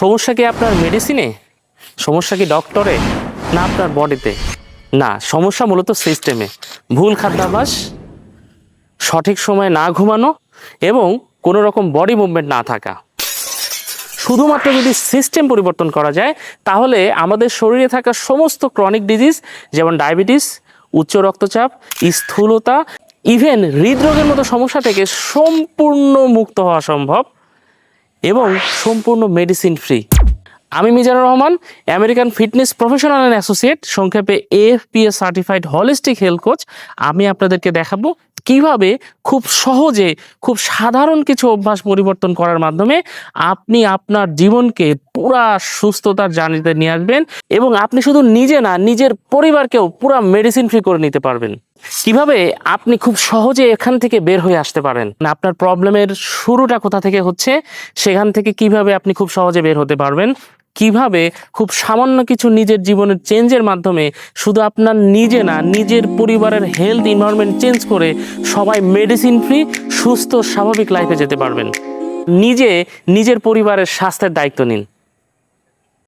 সমস্যা কি আপনার মেডিসিনে সমস্যা কি ডক্টরে না আপনার বডিতে না, সমস্যা মূলত সিস্টেমে ভুল খাদ্যাভ্যাস, সঠিক সময়ে না ঘুমানো এবং কোনো রকম বডি মুভমেন্ট না থাকা। শুধুমাত্র যদি সিস্টেম পরিবর্তন করা যায়, তাহলে আমাদের শরীরে থাকা সমস্ত ক্রনিক ডিজিজ যেমন ডায়াবেটিস উচ্চ রক্তচাপ, স্থূলতা ইভেন হৃদরোগের মতো সমস্যা থেকে সম্পূর্ণ মুক্ত হওয়া সম্ভব। এবং সম্পূর্ণ মেডিসিন ফ্রি আমি Mizanur Rahman American fitness professional and associate সংক্ষেপে AFPS certified holistic health coach আমি আপনাদেরকে দেখাবো কীভাবে খুব সহজে, খুব সাধারণ কিছু অভ্যাস পরিবর্তন করার মাধ্যমে আপনি আপনার জীবনকে পুরা সুস্থতার জার্নিতে নিয়ে আসবেন এবং আপনি শুধু নিজে না, নিজের পরিবারকেও পুরা মেডিসিন ফ্রি করে নিতে পারবেন। কীভাবে? আপনি খুব সহজে এখান থেকে বের হয়ে আসতে পারেন। আপনার প্রবলেমের শুরুটা কোথা থেকে হচ্ছে? সেখান থেকে কীভাবে আপনি খুব সহজে বের হতে পারবেন? কীভাবে? খুব সামান্য কিছু নিজের জীবনের চেঞ্জের মাধ্যমে শুধু আপনার নিজে না, নিজের পরিবারের হেলথ এনভায়রনমেন্ট চেঞ্জ করে সবাই মেডিসিন ফ্রি সুস্থ, স্বাভাবিক লাইফে যেতে পারবেন। নিজে, নিজের পরিবারের স্বাস্থ্যের দায়িত্ব নিন।